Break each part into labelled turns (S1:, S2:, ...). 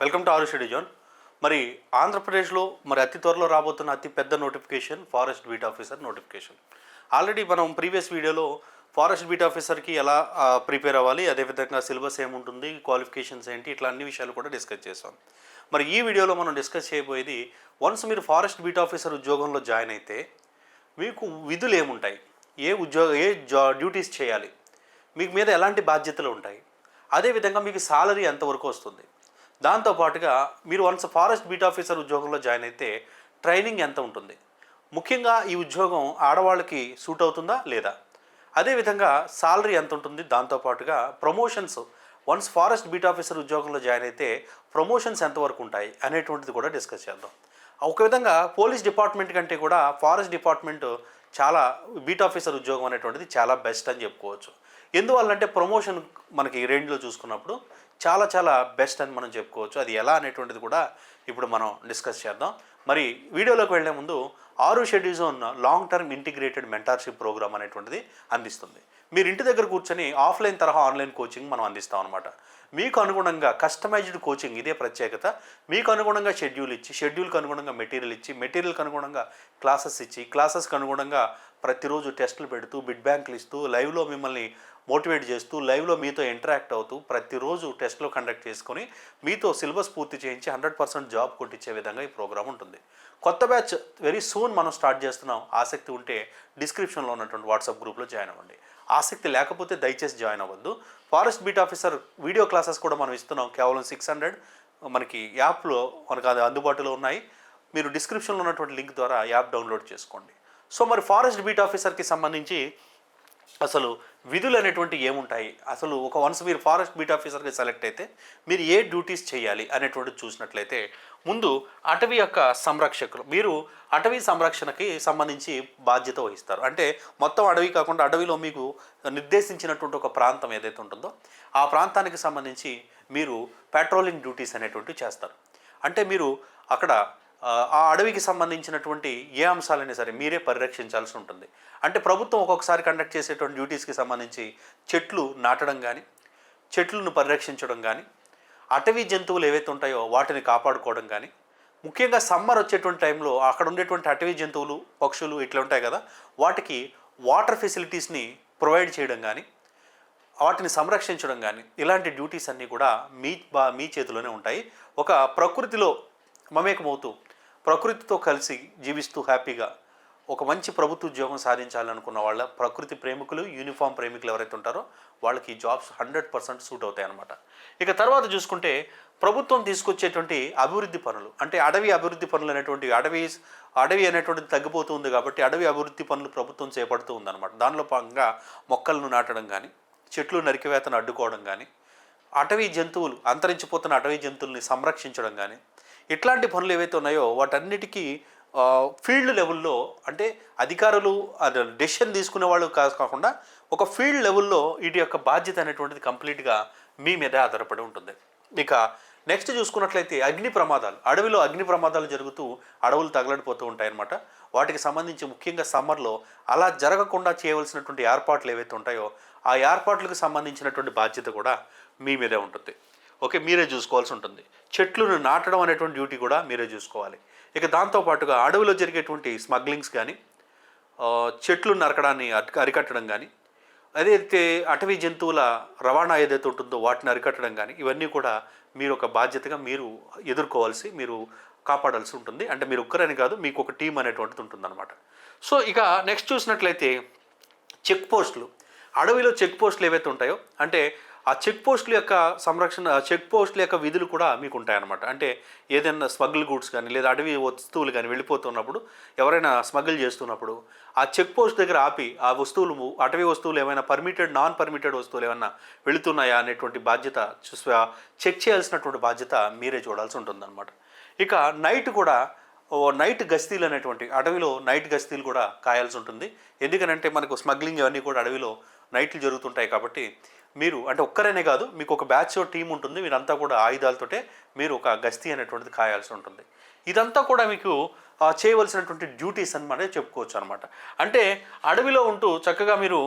S1: Welcome to ఆరు zone. మరి ఆంధ్రప్రదేశ్లో మరి అతి త్వరలో రాబోతున్న అతి పెద్ద notification forest beat officer notification. Already మనం ప్రీవియస్ వీడియోలో ఫారెస్ట్ బీట్ ఆఫీసర్కి ఎలా ప్రిపేర్ అవ్వాలి అదేవిధంగా సిలబస్ ఏముంటుంది క్వాలిఫికేషన్స్ ఏంటి ఇట్లా అన్ని విషయాలు కూడా డిస్కస్ చేసాం మరి ఈ వీడియోలో మనం డిస్కస్ చేయబోయేది వన్స్ మీరు ఫారెస్ట్ బీట్ ఆఫీసర్ ఉద్యోగంలో జాయిన్ అయితే మీకు విధులు ఏముంటాయి? ఏ ఉద్యోగ ఏ జా డ్యూటీస్ చేయాలి? మీకు మీద ఎలాంటి బాధ్యతలు ఉంటాయి? అదేవిధంగా మీకు సాలరీ ఎంతవరకు వస్తుంది? దాంతోపాటుగా మీరు వన్స్ ఫారెస్ట్ బీట్ ఆఫీసర్ ఉద్యోగంలో జాయిన్ అయితే ట్రైనింగ్ ఎంత ఉంటుంది? ముఖ్యంగా ఈ ఉద్యోగం ఆడవాళ్ళకి సూట్ అవుతుందా లేదా? అదేవిధంగా సాలరీ ఎంత ఉంటుంది? దాంతోపాటుగా promotions once forest beat officer ఉద్యోగంలో జాయిన్ అయితే ప్రమోషన్స్ ఎంతవరకు ఉంటాయి అనేటువంటిది కూడా డిస్కస్ చేద్దాం. ఒక విధంగా పోలీస్ డిపార్ట్మెంట్ కంటే కూడా ఫారెస్ట్ డిపార్ట్మెంట్ చాలా బీట్ ఆఫీసర్ ఉద్యోగం అనేటువంటిది చాలా బెస్ట్ అని చెప్పుకోవచ్చు. ఎందువల్లంటే ప్రమోషన్ మనకి రేంజ్లో చూసుకున్నప్పుడు చాలా చాలా బెస్ట్ అని మనం చెప్పుకోవచ్చు. అది ఎలా అనేటువంటిది కూడా ఇప్పుడు మనం డిస్కస్ చేద్దాం. మరి వీడియోలోకి వెళ్ళే ముందు ఆరు షెడ్యూల్ ఉన్న long term integrated mentorship programme అనేటువంటిది అందిస్తుంది. మీరు ఇంటి దగ్గర కూర్చొని ఆఫ్లైన్ తరహా ఆన్లైన్ కోచింగ్ మనం అందిస్తాం అనమాట మీకు అనుగుణంగా కస్టమైజ్డ్ కోచింగ్ ఇదే ప్రత్యేకత. మీకు అనుగుణంగా షెడ్యూల్ ఇచ్చి షెడ్యూల్కి అనుగుణంగా మెటీరియల్ ఇచ్చి మెటీరియల్కి అనుగుణంగా క్లాసెస్ ఇచ్చి క్లాసెస్కి అనుగుణంగా ప్రతిరోజు టెస్టులు పెడుతూ బిడ్ బ్యాంకులు ఇస్తూ లైవ్లో మిమ్మల్ని మోటివేట్ చేస్తూ లైవ్లో మీతో ఇంటరాక్ట్ అవుతూ ప్రతిరోజు టెస్ట్లో కండక్ట్ చేసుకొని మీతో సిలబస్ పూర్తి చేయించి హండ్రెడ్ పర్సెంట్ జాబ్ కొట్టించే విధంగా ఈ ప్రోగ్రామ్ ఉంటుంది. కొత్త బ్యాచ్ వెరీ సూన్ మనం స్టార్ట్ చేస్తున్నాం. ఆసక్తి ఉంటే డిస్క్రిప్షన్లో ఉన్నటువంటి వాట్సాప్ గ్రూప్లో జాయిన్ అవ్వండి. ఆసక్తి లేకపోతే దయచేసి జాయిన్ అవ్వద్దు. Forest beat officer video classes కూడా మనం ఇస్తున్నాం. కేవలం సిక్స్ హండ్రెడ్. మనకి యాప్లో మనకు అది అందుబాటులో ఉన్నాయి. మీరు డిస్క్రిప్షన్లో ఉన్నటువంటి లింక్ ద్వారా యాప్ డౌన్లోడ్ చేసుకోండి. సో మరి ఫారెస్ట్ బీట్ ఆఫీసర్కి సంబంధించి అసలు విధులు అనేటువంటి ఏముంటాయి? అసలు ఒక వన్స్ మీరు ఫారెస్ట్ బీట్ ఆఫీసర్కి సెలెక్ట్ అయితే మీరు ఏ డ్యూటీస్ చేయాలి అనేటువంటిది చూసినట్లయితే ముందు అటవీ యొక్క సంరక్షకులు మీరు అటవీ సంరక్షణకి సంబంధించి బాధ్యత వహిస్తారు. అంటే మొత్తం అడవి కాకుండా అడవిలో మీకు నిర్దేశించినటువంటి ఒక ప్రాంతం ఏదైతే ఉంటుందో ఆ ప్రాంతానికి సంబంధించి మీరు పెట్రోలింగ్ డ్యూటీస్ అనేటువంటివి చేస్తారు. అంటే మీరు అక్కడ ఆ, అడవికి సంబంధించినటువంటి ఏ అంశాలైనా సరే మీరే పరిరక్షించాల్సి ఉంటుంది. అంటే ప్రభుత్వం ఒక్కొక్కసారి కండక్ట్ చేసేటువంటి డ్యూటీస్కి సంబంధించి చెట్లు నాటడం కానీ చెట్లను పరిరక్షించడం కానీ అటవీ జంతువులు ఏవైతే ఉంటాయో వాటిని కాపాడుకోవడం కానీ ముఖ్యంగా సమ్మర్ వచ్చేటువంటి టైంలో అక్కడ ఉండేటువంటి అటవీ జంతువులు పక్షులు ఇట్లా ఉంటాయి కదా వాటికి వాటర్ ఫెసిలిటీస్ని ప్రొవైడ్ చేయడం కానీ వాటిని సంరక్షించడం కానీ ఇలాంటి డ్యూటీస్ అన్నీ కూడా మీ బా మీ చేతిలోనే ఉంటాయి. ఒక ప్రకృతిలో మమేకమవుతూ ప్రకృతితో కలిసి జీవిస్తూ హ్యాపీగా ఒక మంచి ప్రభుత్వ ఉద్యోగం సాధించాలనుకున్న వాళ్ళ ప్రకృతి ప్రేమికులు యూనిఫామ్ ప్రేమికులు ఎవరైతే ఉంటారో వాళ్ళకి ఈ జాబ్స్ హండ్రెడ్ పర్సెంట్ సూట్ అవుతాయి అనమాట ఇక తర్వాత చూసుకుంటే ప్రభుత్వం తీసుకొచ్చేటువంటి అభివృద్ధి పనులు అంటే అడవి అభివృద్ధి పనులు అనేటువంటి అడవి అడవి అనేటువంటిది తగ్గిపోతుంది కాబట్టి అడవి అభివృద్ధి పనులు ప్రభుత్వం చేపడుతూ ఉందన్నమాట. దానిలో భాగంగా మొక్కలను నాటడం కానీ చెట్లు నరికివేతను అడ్డుకోవడం కానీ అటవీ జంతువులు అంతరించిపోతున్న అటవీ జంతువుల్ని సంరక్షించడం కానీ ఇట్లాంటి పనులు ఏవైతే ఉన్నాయో వాటన్నిటికీ ఫీల్డ్ లెవెల్లో అంటే అధికారులు డెసిషన్ తీసుకునే వాళ్ళు కాకుండా ఒక ఫీల్డ్ లెవెల్లో వీటి యొక్క బాధ్యత అనేటువంటిది కంప్లీట్గా మీ మీదే ఆధారపడి ఉంటుంది. ఇక నెక్స్ట్ చూసుకున్నట్లయితే అగ్ని ప్రమాదాలు. అడవిలో అగ్ని ప్రమాదాలు జరుగుతూ అడవులు తగలడిపోతూ ఉంటాయన్నమాట. వాటికి సంబంధించి ముఖ్యంగా సమ్మర్లో అలా జరగకుండా చేయవలసినటువంటి ఏర్పాట్లు ఏవైతే ఉంటాయో ఆ ఏర్పాట్లకు సంబంధించినటువంటి బాధ్యత కూడా మీ మీదే ఉంటుంది. ఓకే మీరే చూసుకోవాల్సి ఉంటుంది. చెట్లను నాటడం అనేటువంటి డ్యూటీ కూడా మీరే చూసుకోవాలి. ఇక దాంతోపాటుగా అడవిలో జరిగేటువంటి స్మగ్లింగ్స్ కానీ చెట్లు నరకడాన్ని అరికట్టడం కానీ అదైతే అటవీ జంతువుల రవాణా ఏదైతే ఉంటుందో వాటిని అరికట్టడం కానీ ఇవన్నీ కూడా మీరు ఒక బాధ్యతగా మీరు ఎదుర్కోవాల్సి మీరు కాపాడాల్సి ఉంటుంది. అంటే మీరు ఒక్కరని కాదు మీకు ఒక టీం అనేటువంటిది ఉంటుందన్నమాట. సో ఇక నెక్స్ట్ చూసినట్లయితే చెక్ పోస్టులు. అడవిలో చెక్ పోస్టులు ఏవైతే ఉంటాయో అంటే ఆ చెక్ పోస్టుల యొక్క సంరక్షణ చెక్ పోస్టుల యొక్క విధులు కూడా మీకు ఉంటాయన్నమాట అంటే ఏదైనా స్మగుల్ గూడ్స్ కానీ లేదా అడవి వస్తువులు కానీ వెళ్ళిపోతున్నప్పుడు ఎవరైనా స్మగుల్ చేస్తున్నప్పుడు ఆ చెక్ పోస్ట్ దగ్గర ఆపి ఆ వస్తువులు అటవీ వస్తువులు ఏమైనా పర్మిటెడ్ నాన్ పర్మిటెడ్ వస్తువులు ఏమైనా వెళుతున్నాయా అనేటువంటి బాధ్యత చూసి చెక్ చేయాల్సినటువంటి బాధ్యత మీరే చూడాల్సి ఉంటుందన్నమాట. ఇక నైట్ కూడా ఓ నైట్ గస్తీలు అనేటువంటి అడవిలో నైట్ గస్తీలు కూడా కాయాల్సి ఉంటుంది. ఎందుకనంటే మనకు స్మగ్లింగ్ ఇవన్నీ కూడా అడవిలో నైట్లు జరుగుతుంటాయి కాబట్టి మీరు అంటే ఒక్కరేనే కాదు మీకు ఒక బ్యాచ్ టీం ఉంటుంది మీరంతా కూడా ఆయుధాలతోటే మీరు ఒక గస్తీ అనేటువంటిది కాయాల్సి ఉంటుంది. ఇదంతా కూడా మీకు చేయవలసినటువంటి డ్యూటీస్ అనమాట చెప్పుకోవచ్చు అనమాట అంటే అడవిలో ఉంటూ చక్కగా మీరు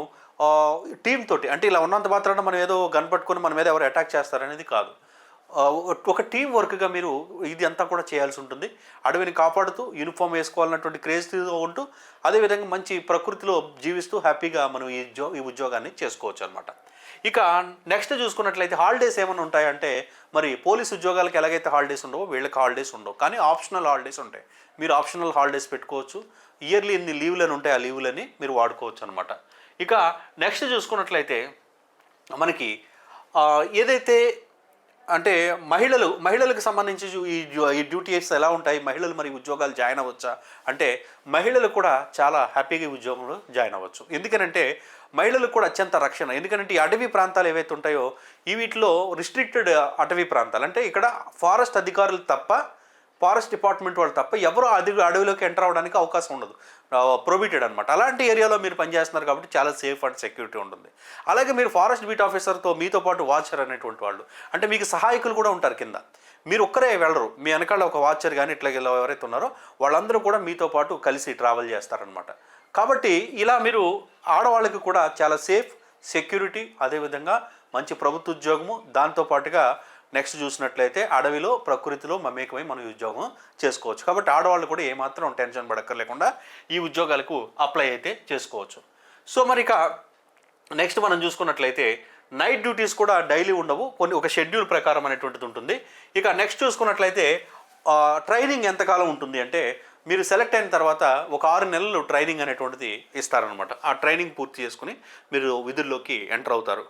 S1: టీమ్ తోటి అంటే ఇలా ఉన్నంత మాత్రాన మనం ఏదో గన్ పట్టుకొని మన మీద ఎవరు అటాక్ చేస్తారనేది కాదు. ఒక టీం వర్క్గా మీరు ఇది అంతా కూడా చేయాల్సి ఉంటుంది. అడవిని కాపాడుతూ యూనిఫామ్ వేసుకోవాలన్నటువంటి క్రేజ్తో ఉంటూ అదేవిధంగా మంచి ప్రకృతిలో జీవిస్తూ హ్యాపీగా మనం ఈ జో ఈ ఉద్యోగాన్ని చేసుకోవచ్చు అనమాట ఇక నెక్స్ట్ చూసుకున్నట్లయితే హాలిడేస్ ఏమైనా ఉంటాయంటే మరి పోలీస్ ఉద్యోగాలకు ఎలాగైతే హాలిడేస్ ఉండవో వీళ్ళకి హాలిడేస్ ఉండవు. కానీ ఆప్షనల్ హాలిడేస్ ఉంటాయి. మీరు ఆప్షనల్ హాలిడేస్ పెట్టుకోవచ్చు. ఇయర్లీ ఇన్ని లీవ్లని ఉంటాయి ఆ లీవ్లని మీరు వాడుకోవచ్చు అనమాట ఇక నెక్స్ట్ చూసుకున్నట్లయితే మనకి ఏదైతే అంటే మహిళలు మహిళలకు సంబంధించి ఈ ఈ డ్యూటీస్ ఎలా ఉంటాయి? మహిళలు మరి ఉద్యోగాలు జాయిన్ అవ్వచ్చా? అంటే మహిళలు కూడా చాలా హ్యాపీగా ఉద్యోగంలో జాయిన్ అవ్వచ్చు. ఎందుకనంటే మహిళలకు కూడా అత్యంత రక్షణ. ఎందుకంటే ఈ అటవీ ప్రాంతాలు ఏవైతే ఉంటాయో ఈ వీటిలో రిస్ట్రిక్టెడ్ అటవీ ప్రాంతాలు. అంటే ఇక్కడ ఫారెస్ట్ అధికారులు తప్ప ఫారెస్ట్ డిపార్ట్మెంట్ వాళ్ళు తప్ప ఎవరు అది అడవిలోకి ఎంటర్ అవ్వడానికి అవకాశం ఉండదు. ప్రొబిటెడ్ అనమాట అలాంటి ఏరియాలో మీరు పనిచేస్తున్నారు కాబట్టి చాలా సేఫ్ అండ్ సెక్యూరిటీ ఉంటుంది. అలాగే మీరు ఫారెస్ట్ బీట్ ఆఫీసర్తో మీతో పాటు వాచర్ అనేటువంటి వాళ్ళు అంటే మీకు సహాయకులు కూడా ఉంటారు కింద. మీరు ఒక్కరే వెళ్ళరు. మీ వెనకాల ఒక వాచర్ కానీ ఇట్లా ఎవరైతే ఉన్నారో వాళ్ళందరూ కూడా మీతో పాటు కలిసి ట్రావెల్ చేస్తారనమాట కాబట్టి ఇలా మీరు ఆడవాళ్ళకి కూడా చాలా సేఫ్ సెక్యూరిటీ అదేవిధంగా మంచి ప్రభుత్వ ఉద్యోగము దాంతోపాటుగా నెక్స్ట్ చూసినట్లయితే అడవిలో ప్రకృతిలో మమేకమై మనం ఈ ఉద్యోగం చేసుకోవచ్చు. కాబట్టి ఆడవాళ్ళు కూడా ఏమాత్రం టెన్షన్ పడక్కర్లేకుండా ఈ ఉద్యోగాలకు అప్లై అయితే చేసుకోవచ్చు. సో మరి ఇక నెక్స్ట్ మనం చూసుకున్నట్లయితే నైట్ డ్యూటీస్ కూడా డైలీ ఉండవు. కొన్ని ఒక షెడ్యూల్ ప్రకారం అనేటువంటిది ఉంటుంది. ఇక నెక్స్ట్ చూసుకున్నట్లయితే ట్రైనింగ్ ఎంతకాలం ఉంటుంది అంటే మీరు సెలెక్ట్ అయిన తర్వాత ఒక ఆరు నెలలు ట్రైనింగ్ అనేటువంటిది ఇస్తారనమాట ఆ ట్రైనింగ్ పూర్తి చేసుకుని మీరు విధుల్లోకి ఎంటర్ అవుతారు.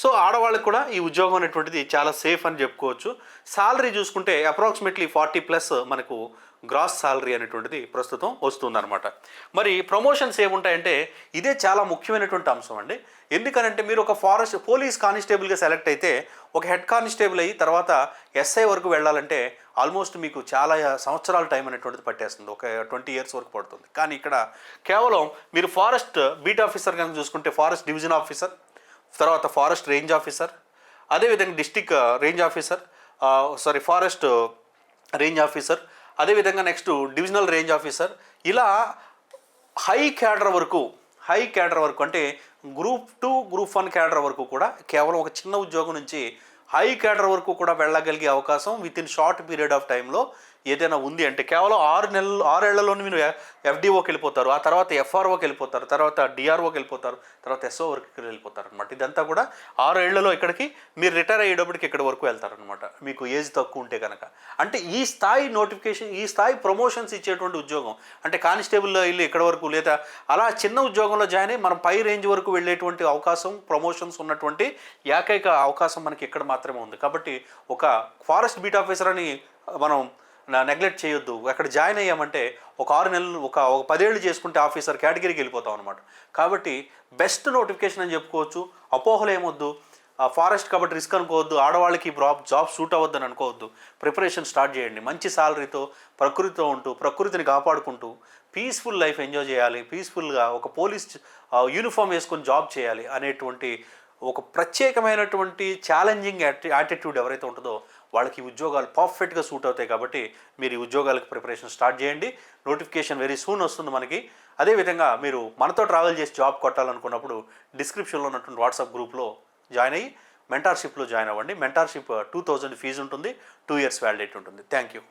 S1: సో ఆడవాళ్ళకి కూడా ఈ ఉద్యోగం అనేటువంటిది చాలా సేఫ్ అని చెప్పుకోవచ్చు. సాలరీ చూసుకుంటే అప్రాక్సిమేట్లీ ఫార్టీ ప్లస్ మనకు గ్రాస్ సాలరీ అనేటువంటిది ప్రస్తుతం వస్తుందన్నమాట. మరి ప్రమోషన్స్ ఏముంటాయంటే ఇదే చాలా ముఖ్యమైనటువంటి అంశం అండి. ఎందుకనంటే మీరు ఒక ఫారెస్ట్ పోలీస్ కానిస్టేబుల్గా సెలెక్ట్ అయితే ఒక హెడ్ కానిస్టేబుల్ అయ్యి తర్వాత ఎస్ఐ వరకు వెళ్ళాలంటే ఆల్మోస్ట్ మీకు చాలా సంవత్సరాల టైం అనేటువంటిది పట్టేస్తుంది. ఒక ట్వంటీ ఇయర్స్ వరకు పడుతుంది. కానీ ఇక్కడ కేవలం మీరు ఫారెస్ట్ బీట్ ఆఫీసర్ కనుక చూసుకుంటే ఫారెస్ట్ డివిజన్ ఆఫీసర్ తర్వాత ఫారెస్ట్ రేంజ్ ఆఫీసర్ అదేవిధంగా district range officer sorry forest range officer అదేవిధంగా నెక్స్ట్ డివిజనల్ రేంజ్ ఆఫీసర్ ఇలా హై క్యాడర్ వరకు హై క్యాడర్ వరకు అంటే group two group one cadre వరకు కూడా కేవలం ఒక చిన్న ఉద్యోగం నుంచి హై క్యాడర్ వరకు కూడా వెళ్ళగలిగే అవకాశం within short period of టైంలో ఏదైనా ఉంది అంటే కేవలం ఆరు నెలలు ఆరేళ్ళలోనే మీరు ఎఫ్డిఓకి వెళ్ళిపోతారు. ఆ తర్వాత ఎఫ్ఆర్ఓకి వెళ్ళిపోతారు. తర్వాత డిఆర్ఓకి వెళ్ళిపోతారు. తర్వాత ఎస్ఓ వరకు వెళ్ళిపోతారు అనమాట ఇదంతా కూడా ఆరు ఏళ్ళలో ఇక్కడికి మీరు రిటైర్ అయ్యేటప్పటికి ఇక్కడ వరకు వెళ్తారనమాట మీకు ఏజ్ తక్కువ ఉంటే కనుక అంటే ఈ స్థాయి నోటిఫికేషన్ ఈ స్థాయి ప్రమోషన్స్ ఇచ్చేటువంటి ఉద్యోగం. అంటే కానిస్టేబుల్లో వెళ్ళి ఇక్కడ వరకు లేదా అలా చిన్న ఉద్యోగంలో జాయిన్ అయ్యి మనం పై రేంజ్ వరకు వెళ్ళేటువంటి అవకాశం ప్రమోషన్స్ ఉన్నటువంటి ఏకైక అవకాశం మనకి ఇక్కడ మాత్రం మాత్రమే ఉంది. కాబట్టి ఒక ఫారెస్ట్ బీట్ ఆఫీసర్ అని మనం నెగ్లెక్ట్ చేయొద్దు. అక్కడ జాయిన్ అయ్యామంటే ఒక ఆరు నెలలు ఒక ఒక పదేళ్ళు చేసుకుంటే ఆఫీసర్ కేటగిరీకి వెళ్ళిపోతాం అనమాట కాబట్టి బెస్ట్ నోటిఫికేషన్ అని చెప్పుకోవచ్చు. అపోహలు ఏమొద్దు. ఆ ఫారెస్ట్ కాబట్టి రిస్క్ అనుకోవద్దు. ఆడవాళ్ళకి జాబ్ జాబ్ సూట్ అవ్వద్దని అనుకోవద్దు. ప్రిపరేషన్ స్టార్ట్ చేయండి. మంచి సాలరీతో ప్రకృతితో ఉంటూ ప్రకృతిని కాపాడుకుంటూ పీస్ఫుల్ లైఫ్ ఎంజాయ్ చేయాలి. పీస్ఫుల్గా ఒక పోలీస్ యూనిఫామ్ వేసుకొని జాబ్ చేయాలి అనేటువంటి ఒక ప్రత్యేకమైనటువంటి ఛాలెంజింగ్ యాటిట్యూడ్ ఎవరైతే ఉంటుందో వాళ్ళకి ఉద్యోగాలు పర్ఫెక్ట్గా సూట్ అవుతాయి కాబట్టి మీరు ఈ ఉద్యోగాలకు ప్రిపరేషన్ స్టార్ట్ చేయండి. నోటిఫికేషన్ వెరీ సూన్ వస్తుంది మనకి. అదేవిధంగా మీరు మనతో ట్రావెల్ చేసి జాబ్ కొట్టాలనుకున్నప్పుడు డిస్క్రిప్షన్లో ఉన్నటువంటి వాట్సాప్ గ్రూప్లో జాయిన్ అయ్యి మెంటార్షిప్లో జాయిన్ అవ్వండి. మెంటార్షిప్ టూ థౌజండ్ ఫీజు ఉంటుంది. టూ ఇయర్స్ వ్యాలిడేట్ ఉంటుంది. Thank you